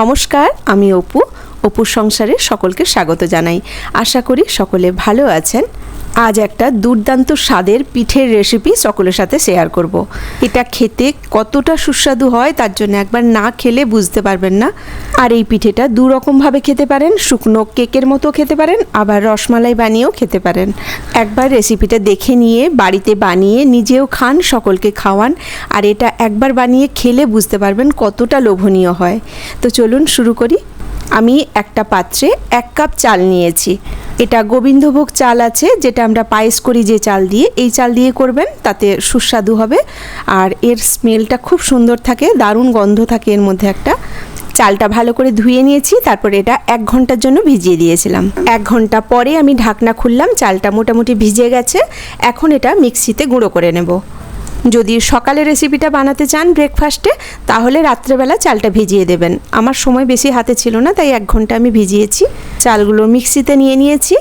নমস্কার আমি অপু। অপুর সংসারে সকলকে স্বাগত জানাই। আশা করি সকলে ভালো আছেন। আজ একটা দুর্দান্ত স্বাদের পিঠের রেসিপি সকলের সাথে শেয়ার করব। এটা খেতে কতটা সুস্বাদু হয় তার জন্য একবার না খেলে বুঝতে পারবেন না। আর এই পিঠেটা দু রকমভাবে খেতে পারেন, শুকনো কেকের মতো খেতে পারেন, আবার রসমালাই বানিয়েও খেতে পারেন। একবার রেসিপিটা দেখে নিয়ে, বাড়িতে বানিয়ে নিজেও খান, সকলকে খাওয়ান, আর এটা একবার বানিয়ে খেলে বুঝতে পারবেন কতটা লোভনীয় হয়। তো চলুন শুরু করি। আমি একটা পাত্রে এক কাপ চাল নিয়েছি। এটা গোবিন্দভোগ চাল আছে, যেটা আমরা পায়েস করি যে চাল দিয়ে। এই চাল দিয়ে করবেন, তাতে সুস্বাদু হবে। আর এর স্মেলটা খুব সুন্দর থাকে, দারুণ গন্ধ থাকে এর মধ্যে একটা। চালটা ভালো করে ধুয়ে নিয়েছি, তারপর এটা এক ঘণ্টার জন্য ভিজিয়ে দিয়েছিলাম। এক ঘণ্টা পরে আমি ঢাকনা খুললাম, চালটা মোটামুটি ভিজে গেছে। এখন এটা মিক্সিতে গুঁড়ো করে নেব। যদি সকালে রেসিপিটা বানাতে চান ব্রেকফাস্টে তাহলে রাত্রেবেলা চালটা ভিজিয়ে দেবেন। আমার সময় বেশি হাতে ছিল না, তাই এক ঘণ্টা আমি ভিজিয়েছি। চালগুলো মিক্সিতে নিয়ে নিয়েছি,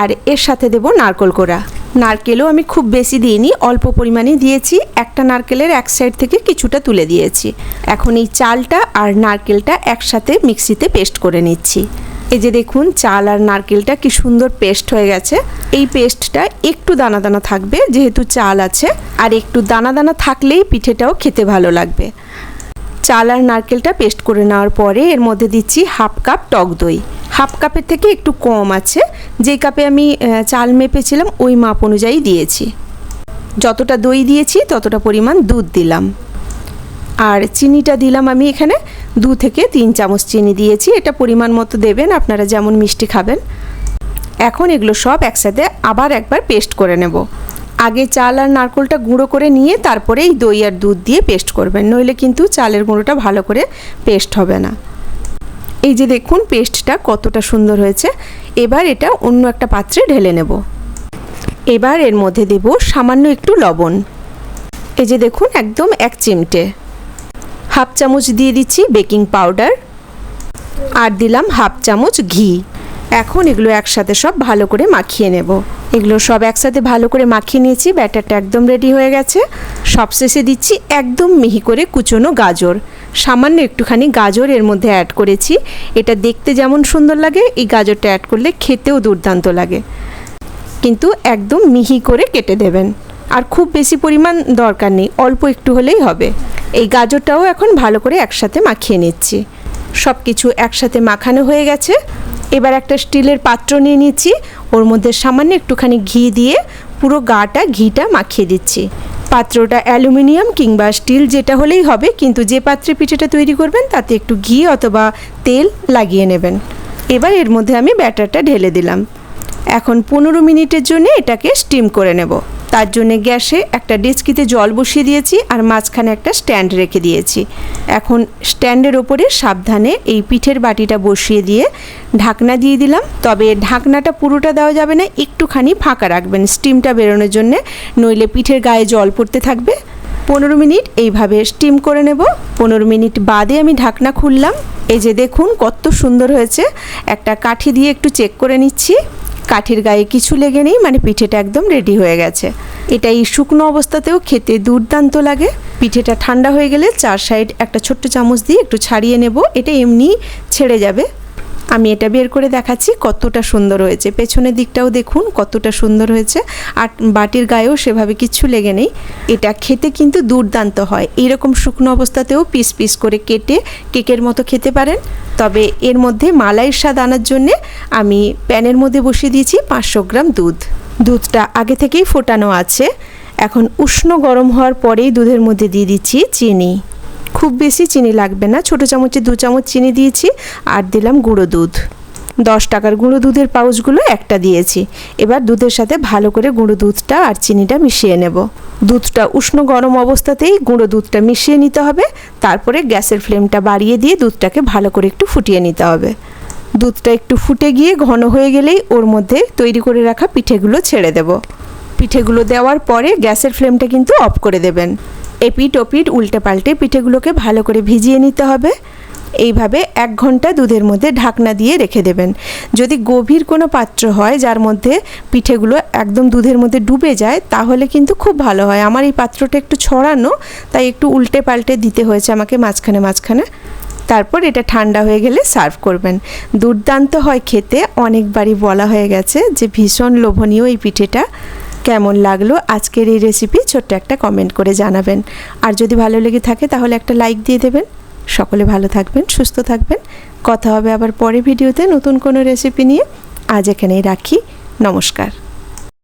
আর এর সাথে দেব নারকল কোড়া। নারকেলও আমি খুব বেশি দিইনি, অল্প পরিমাণে দিয়েছি। একটা নারকেলের এক সাইড থেকে কিছুটা তুলে দিয়েছি। এখন এই চালটা আর নারকেলটা একসাথে মিক্সিতে পেস্ট করে নিচ্ছি। এই যে দেখুন, চাল আর নারকেলটা কি সুন্দর পেস্ট হয়ে গেছে। এই পেস্টটা একটু দানা দানা থাকবে, যেহেতু চাল আছে। আর একটু দানা দানা থাকলেই পিঠেটাও খেতে ভালো লাগবে। চাল আর নারকেলটা পেস্ট করে নেওয়ার পরে এর মধ্যে দিচ্ছি হাফ কাপ টক দই। হাফ কাপের থেকে একটু কম আছে। যেই কাপে আমি চাল মেপেছিলাম, ওই মাপ অনুযায়ী দিয়েছি। যতটা দই দিয়েছি, ততটা পরিমাণ দুধ দিলাম। আর চিনিটা দিলাম আমি এখানে। দু থেকে তিন চামচ চিনি দিয়েছি। এটা পরিমাণ মতো দেবেন, আপনারা যেমন মিষ্টি খাবেন। এখন এগুলো সব একসাথে আবার একবার পেস্ট করে নেব। আগে চাল আর নারকোলটা গুঁড়ো করে নিয়ে তারপরে এই দই আর দুধ দিয়ে পেস্ট করবেন। নইলে কিন্তু চালের গুঁড়োটা ভালো করে পেস্ট হবে না। এই যে দেখুন, পেস্টটা কতটা সুন্দর হয়েছে। এবার এটা অন্য একটা পাত্রে ঢেলে নেব। এবার এর মধ্যে দেব সামান্য একটু লবণ। এই যে দেখুন, একদম এক চিমটে। হাফ চামচ দিয়ে দিচ্ছি বেকিং পাউডার আর দিলাম হাফ চামচ ঘি। এখন এগুলো একসাথে সব ভালো করে মাখিয়ে নেব। এগুলো সব একসাথে ভালো করে মাখিয়ে নিয়েছি, ব্যাটারটা একদম রেডি হয়ে গেছে। সবশেষে দিচ্ছি একদম মিহি করে কুচোনো গাজর। সামান্য একটুখানি গাজর এর মধ্যে অ্যাড করেছি। এটা দেখতে যেমন সুন্দর লাগে, এই গাজরটা অ্যাড করলে খেতেও দুর্দান্ত লাগে। কিন্তু একদম মিহি করে কেটে দেবেন। আর খুব বেশি পরিমাণ দরকার নেই, অল্প একটু হলেই হবে। এই গাজরটাও এখন ভালো করে একসাথে মাখিয়ে নিচ্ছি। সব কিছু একসাথে মাখানো হয়ে গেছে। এবার একটা স্টিলের পাত্র নিয়ে নিচ্ছি। ওর মধ্যে সামান্য একটুখানি ঘি দিয়ে পুরো গাটা, ঘিটা মাখিয়ে দিচ্ছি। পাত্রটা অ্যালুমিনিয়াম কিংবা স্টিল যেটা হলেই হবে, কিন্তু যে পাত্রে পিঠেটা তৈরি করবেন, তাতে একটু ঘি অথবা তেল লাগিয়ে নেবেন। এবার এর মধ্যে আমি ব্যাটারটা ঢেলে দিলাম। এখন পনেরো মিনিটের জন্য এটাকে স্টিম করে নেব। তার জন্য গ্যাসে একটা ডেচকিতে জল বসিয়ে দিয়েছি আর মাঝখানে একটা স্ট্যান্ড রেখে দিয়েছি। এখন স্ট্যান্ডের ওপরে সাবধানে এই পিঠের বাটিটা বসিয়ে দিয়ে ঢাকনা দিয়ে দিলাম। তবে ঢাকনাটা পুরোটা দেওয়া যাবে না, একটুখানি ফাঁকা রাখবেন। স্টিমটা বেরোনোর জন্যে নইলে পিঠের গায়ে জল পড়তে থাকবে। পনেরো মিনিট এইভাবে স্টিম করে নেব। পনেরো মিনিট বাদে আমি ঢাকনা খুললাম। এই যে দেখুন কত সুন্দর হয়েছে। একটা কাঠি দিয়ে একটু চেক করে নিচ্ছি। কাঠির গায়ে কিছু লেগে নেই মানে পিঠেটা একদম রেডি হয়ে গেছে। এটা এই শুকনো অবস্থাতেও খেতে দুর্দান্ত লাগে। পিঠেটা ঠান্ডা হয়ে গেলে চার সাইড একটা ছোট্ট চামচ দিয়ে একটু ছাড়িয়ে নেব, এটা এমনি ছেড়ে যাবে। আমি এটা বের করে দেখাচ্ছি কতটা সুন্দর হয়েছে। পেছনের দিকটাও দেখুন কতটা সুন্দর হয়েছে। আর বাটির গায়েও সেভাবে কিচ্ছু লেগে নেই। এটা খেতে কিন্তু দুর্দান্ত হয়। এরকম শুকনো অবস্থাতেও পিস পিস করে কেটে কেকের মতো খেতে পারেন। তবে এর মধ্যে মালাইয়ের স্বাদ আনার জন্যে আমি প্যানের মধ্যে বসিয়ে দিয়েছি পাঁচশো গ্রাম দুধ। দুধটা আগে থেকেই ফোটানো আছে। এখন উষ্ণ গরম হওয়ার পরেই দুধের মধ্যে দিয়ে দিচ্ছি চিনি। খুব বেশি চিনি লাগবে না। ছোটো চামচে দু চামচ চিনি দিয়েছি আর দিলাম গুঁড়ো দুধ। দশ টাকার গুঁড়ো দুধের পাউচগুলো একটা দিয়েছি। এবার দুধের সাথে ভালো করে গুঁড়ো দুধটা আর চিনিটা মিশিয়ে নেব। দুধটা উষ্ণ গরম অবস্থাতেই গুঁড়ো দুধটা মিশিয়ে নিতে হবে। তারপরে গ্যাসের ফ্লেমটা বাড়িয়ে দিয়ে দুধটাকে ভালো করে একটু ফুটিয়ে নিতে হবে। দুধটা একটু ফুটে গিয়ে ঘন হয়ে গেলেই ওর মধ্যে তৈরি করে রাখা পিঠেগুলো ছেড়ে দেব। পিঠেগুলো দেওয়ার পরে গ্যাসের ফ্লেমটা কিন্তু অফ করে দেবেন। এপিট ওপিট উল্টে পাল্টে পিঠেগুলোকে ভালো করে ভিজিয়ে নিতে হবে। এইভাবে এক ঘণ্টা দুধের মধ্যে ঢাকনা দিয়ে রেখে দেবেন। যদি গভীর কোনো পাত্র হয় যার মধ্যে পিঠেগুলো একদম দুধের মধ্যে ডুবে যায়, তাহলে কিন্তু খুব ভালো হয়। আমার এই পাত্রটা একটু ছড়ানো, তাই একটু উল্টে পাল্টে দিতে হয়েছে আমাকে মাঝখানে মাঝখানে। তারপর এটা ঠান্ডা হয়ে গেলে সার্ভ করবেন। দুর্দান্ত হয় খেতে, অনেকবারই বলা হয়ে গেছে যে ভীষণ লোভনীয় এই পিঠেটা। কেমন লাগল আজকের এই রেসিপি ছোট্ট একটা কমেন্ট করে জানাবেন। আর যদি ভালো লেগে থাকে তাহলে একটা লাইক দিয়ে দেবেন। সকলে ভালো থাকবেন, সুস্থ থাকবেন। কথা হবে আবার পরে ভিডিওতে নতুন কোনো রেসিপি নিয়ে। আজ এখানেই রাখি। নমস্কার।